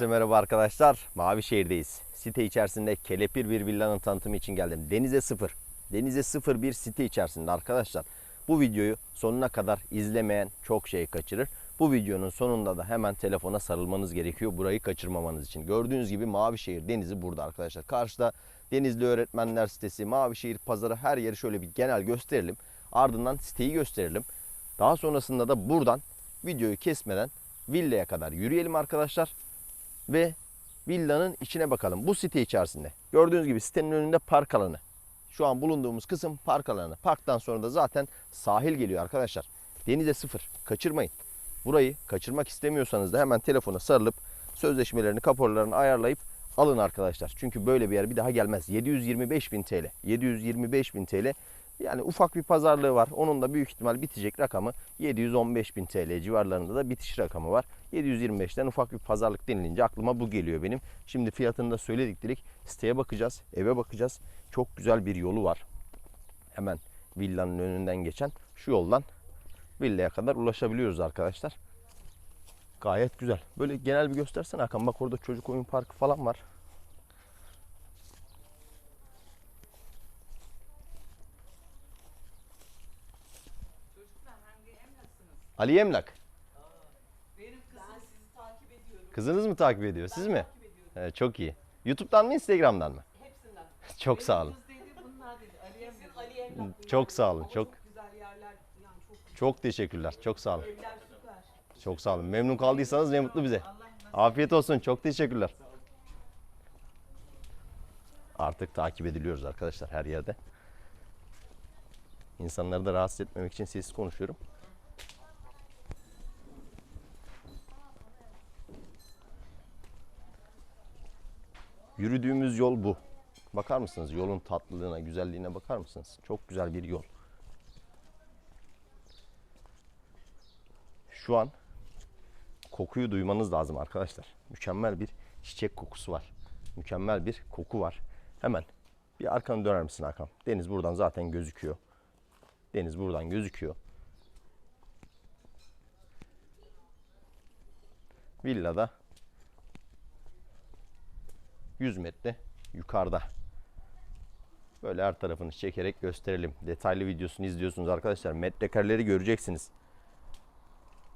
merhaba arkadaşlar. Mavişehir'deyiz. Site içerisinde kelepir bir villanın tanıtımı için geldim. Denize sıfır. Denize sıfır bir site içerisinde arkadaşlar. Bu videoyu sonuna kadar izlemeyen çok şey kaçırır. Bu videonun sonunda da hemen telefona sarılmanız gerekiyor burayı kaçırmamanız için. Gördüğünüz gibi Mavişehir denizi burada arkadaşlar. Karşıda Denizli Öğretmenler sitesi, Mavişehir pazarı her yeri şöyle bir genel gösterelim. Ardından siteyi gösterelim. Daha sonrasında da buradan videoyu kesmeden villaya kadar yürüyelim arkadaşlar ve villanın içine bakalım. Bu site içerisinde. Gördüğünüz gibi sitenin önünde park alanı. Şu an bulunduğumuz kısım park alanı. Parktan sonra da zaten sahil geliyor arkadaşlar. Denize sıfır. Kaçırmayın. Burayı kaçırmak istemiyorsanız da hemen telefona sarılıp sözleşmelerini, kaporlarını ayarlayıp alın arkadaşlar. Çünkü böyle bir yer bir daha gelmez. 725 bin TL. 725 bin TL. Yani ufak bir pazarlığı var. Onun da büyük ihtimal bitecek rakamı 715 bin TL civarlarında da bitiş rakamı var. 725'ten ufak bir pazarlık denilince aklıma bu geliyor benim. Şimdi fiyatını da söyledik direkt. Siteye bakacağız, eve bakacağız. Çok güzel bir yolu var. Hemen villanın önünden geçen şu yoldan villaya kadar ulaşabiliyoruz arkadaşlar. Gayet güzel. Böyle genel bir göstersene Hakan. Bak orada çocuk oyun parkı falan var. Ali Emlak. Benim kızım sizi takip ediyorum. Kızınız mı takip ediyor? Siz mi? Evet, çok iyi. YouTube'dan mı Instagram'dan mı? Hepsinden. Çok Benim sağ olun. Kız dedi bunlar dedi. Ali. Çok sağ olun, Ama çok- güzel yerler yani çok Çok teşekkürler. Çok sağ olun. evler süper. Çok sağ olun. Memnun kaldıysanız ne mutlu bize. Allah nasip Afiyet olsun. Çok teşekkürler. Artık takip ediliyoruz arkadaşlar her yerde. İnsanları da rahatsız etmemek için sessiz konuşuyorum. Yürüdüğümüz yol bu. Bakar mısınız? Yolun tatlılığına, güzelliğine bakar mısınız? Çok güzel bir yol. Şu an kokuyu duymanız lazım arkadaşlar. Mükemmel bir çiçek kokusu var. Mükemmel bir koku var. Hemen bir arkanı döner misin Hakan? Deniz buradan zaten gözüküyor. Deniz buradan gözüküyor. Villada 100 metre yukarıda. Böyle her tarafını çekerek gösterelim. Detaylı videosunu izliyorsunuz arkadaşlar. Metrekareleri göreceksiniz.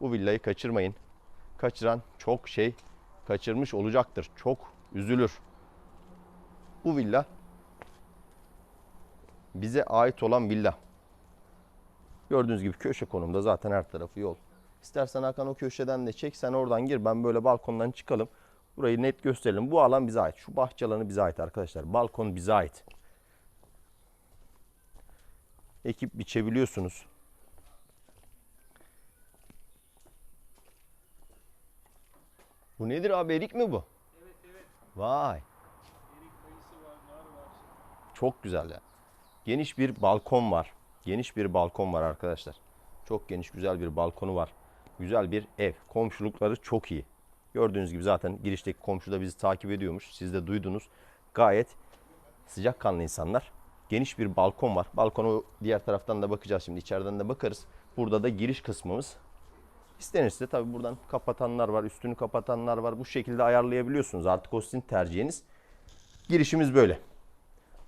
Bu villayı kaçırmayın. Kaçıran çok şey kaçırmış olacaktır. Çok üzülür. Bu villa bize ait olan villa. Gördüğünüz gibi köşe konumda zaten her tarafı yol. İstersen Hakan o köşeden de çek sen oradan gir ben böyle balkondan çıkalım. Burayı net gösterelim. Bu alan bize ait. Şu bahçe alanı bize ait arkadaşlar. Balkon bize ait. Ekip biçebiliyorsunuz. Bu nedir abi erik mi bu? Evet evet. Vay Erik kayısı var, nar var. çok güzel ya. Geniş bir balkon var. Geniş bir balkon var arkadaşlar. Çok geniş güzel bir balkonu var. Güzel bir ev. Komşulukları çok iyi. Gördüğünüz gibi zaten girişteki komşu da bizi takip ediyormuş. Siz de duydunuz. Gayet sıcakkanlı insanlar. Geniş bir balkon var. Balkonu diğer taraftan da bakacağız şimdi. içeriden de bakarız. Burada da giriş kısmımız. İstenirse tabii buradan kapatanlar var, üstünü kapatanlar var. Bu şekilde ayarlayabiliyorsunuz. Artık o sizin tercihiniz. Girişimiz böyle.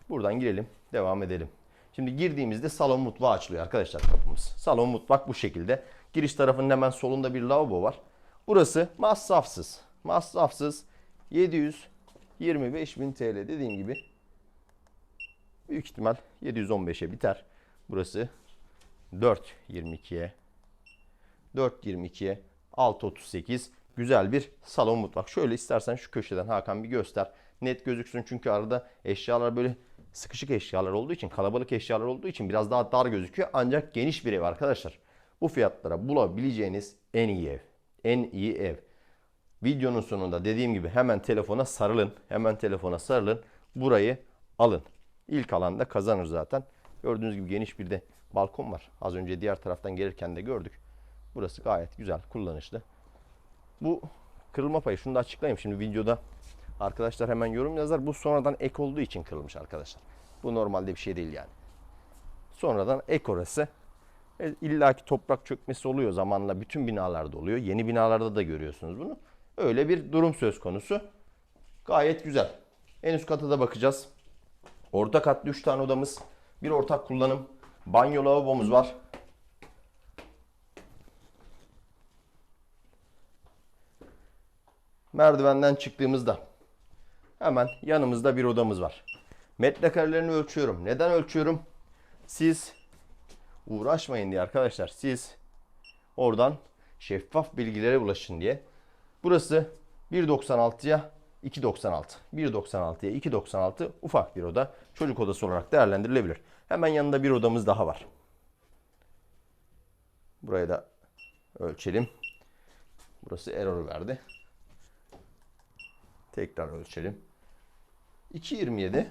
Buradan girelim, devam edelim. Şimdi girdiğimizde salon mutfağı açılıyor arkadaşlar kapımız. Salon mutfak bu şekilde. Giriş tarafının hemen solunda bir lavabo var. Burası masrafsız. Masrafsız 725 bin TL dediğim gibi. Büyük ihtimal 715'e biter. Burası 4.22'ye 4.22'ye 6.38 güzel bir salon mutfak. Şöyle istersen şu köşeden Hakan bir göster. Net gözüksün çünkü arada eşyalar böyle sıkışık eşyalar olduğu için, kalabalık eşyalar olduğu için biraz daha dar gözüküyor. Ancak geniş bir ev arkadaşlar. Bu fiyatlara bulabileceğiniz en iyi ev. En iyi ev. Videonun sonunda dediğim gibi hemen telefona sarılın. Hemen telefona sarılın. Burayı alın. İlk alanda kazanır zaten. Gördüğünüz gibi geniş bir de balkon var. Az önce diğer taraftan gelirken de gördük. Burası gayet güzel, kullanışlı. Bu kırılma payı şunu da açıklayayım. Şimdi videoda arkadaşlar hemen yorum yazar. Bu sonradan ek olduğu için kırılmış arkadaşlar. Bu normalde bir şey değil yani. Sonradan ek orası. E, İlla ki toprak çökmesi oluyor zamanla. Bütün binalarda oluyor. Yeni binalarda da görüyorsunuz bunu. Öyle bir durum söz konusu. Gayet güzel. En üst kata da bakacağız. Orta katlı 3 tane odamız. Bir ortak kullanım. Banyo lavabomuz var. Merdivenden çıktığımızda hemen yanımızda bir odamız var. Metrekarelerini ölçüyorum. Neden ölçüyorum? Siz uğraşmayın diye arkadaşlar. Siz oradan şeffaf bilgilere ulaşın diye. Burası 1.96'ya 2.96. 1.96'ya 2.96 ufak bir oda. Çocuk odası olarak değerlendirilebilir. Hemen yanında bir odamız daha var. Burayı da ölçelim. Burası error verdi. Tekrar ölçelim. 2.27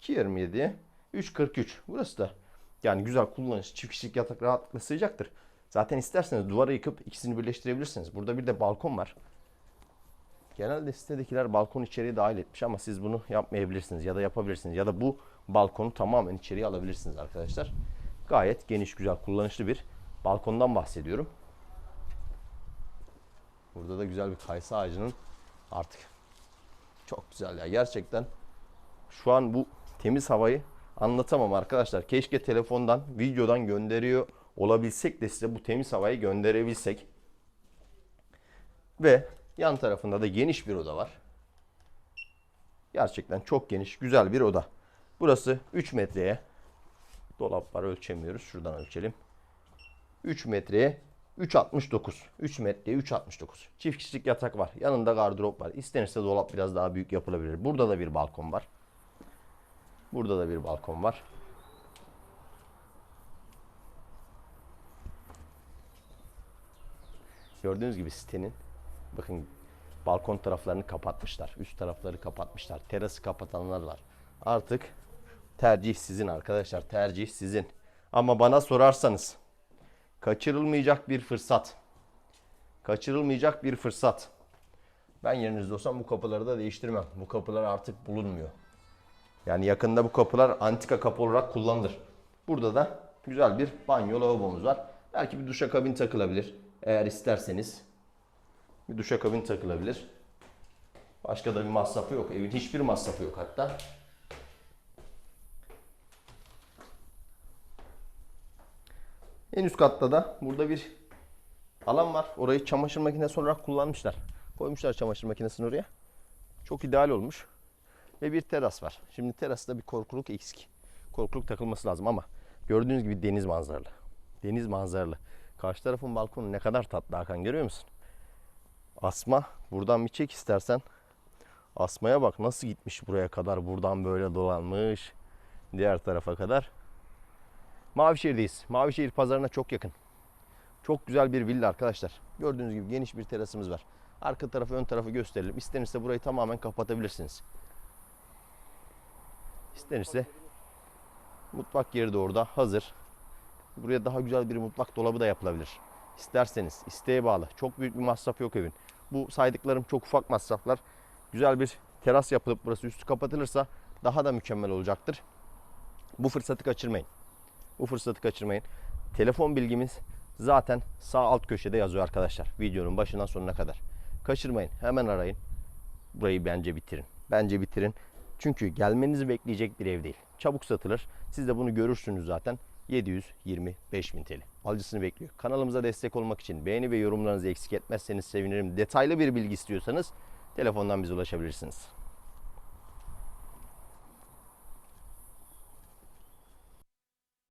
2.27'ye 3.43. Burası da yani güzel kullanış, çift kişilik yatak rahatlıkla sığacaktır. Zaten isterseniz duvara yıkıp ikisini birleştirebilirsiniz. Burada bir de balkon var. Genelde sitedekiler balkon içeriye dahil etmiş ama siz bunu yapmayabilirsiniz ya da yapabilirsiniz. Ya da bu balkonu tamamen içeriye alabilirsiniz arkadaşlar. Gayet geniş, güzel, kullanışlı bir balkondan bahsediyorum. Burada da güzel bir kayısı ağacının artık çok güzel ya gerçekten. Şu an bu temiz havayı anlatamam arkadaşlar. Keşke telefondan, videodan gönderiyor olabilsek de size bu temiz havayı gönderebilsek. Ve yan tarafında da geniş bir oda var. Gerçekten çok geniş, güzel bir oda. Burası 3 metreye dolap var ölçemiyoruz. Şuradan ölçelim. 3 metreye 3.69. 3 metreye 3.69. Çift kişilik yatak var. Yanında gardırop var. İstenirse dolap biraz daha büyük yapılabilir. Burada da bir balkon var. Burada da bir balkon var. Gördüğünüz gibi sitenin bakın balkon taraflarını kapatmışlar. Üst tarafları kapatmışlar. Terası kapatanlar var. Artık tercih sizin arkadaşlar. Tercih sizin. Ama bana sorarsanız kaçırılmayacak bir fırsat. Kaçırılmayacak bir fırsat. Ben yerinizde olsam bu kapıları da değiştirmem. Bu kapılar artık bulunmuyor. Yani yakında bu kapılar antika kapı olarak kullanılır. Burada da güzel bir banyo lavabomuz var. Belki bir duşakabin takılabilir. Eğer isterseniz bir duşakabin takılabilir. Başka da bir masrafı yok. Evin hiçbir masrafı yok hatta. En üst katta da burada bir alan var. Orayı çamaşır makinesi olarak kullanmışlar. Koymuşlar çamaşır makinesini oraya. Çok ideal olmuş. Ve bir teras var. Şimdi terasta bir korkuluk eksik. Korkuluk takılması lazım ama gördüğünüz gibi deniz manzaralı. Deniz manzaralı. Karşı tarafın balkonu ne kadar tatlı Hakan görüyor musun? Asma buradan bir çek istersen. Asmaya bak nasıl gitmiş buraya kadar. Buradan böyle dolanmış. Diğer tarafa kadar. Mavişehir'deyiz. Mavişehir pazarına çok yakın. Çok güzel bir villa arkadaşlar. Gördüğünüz gibi geniş bir terasımız var. Arka tarafı ön tarafı gösterelim. İstenirse burayı tamamen kapatabilirsiniz. İstenirse mutfak yeri de orada hazır. Buraya daha güzel bir mutfak dolabı da yapılabilir. İsterseniz isteğe bağlı. Çok büyük bir masraf yok evin. Bu saydıklarım çok ufak masraflar. Güzel bir teras yapılıp burası üstü kapatılırsa daha da mükemmel olacaktır. Bu fırsatı kaçırmayın. Bu fırsatı kaçırmayın. Telefon bilgimiz zaten sağ alt köşede yazıyor arkadaşlar. Videonun başından sonuna kadar. Kaçırmayın. Hemen arayın. Burayı bence bitirin. Bence bitirin. Çünkü gelmenizi bekleyecek bir ev değil. Çabuk satılır. Siz de bunu görürsünüz zaten. 725 bin TL. Alıcısını bekliyor. Kanalımıza destek olmak için beğeni ve yorumlarınızı eksik etmezseniz sevinirim. Detaylı bir bilgi istiyorsanız telefondan bize ulaşabilirsiniz.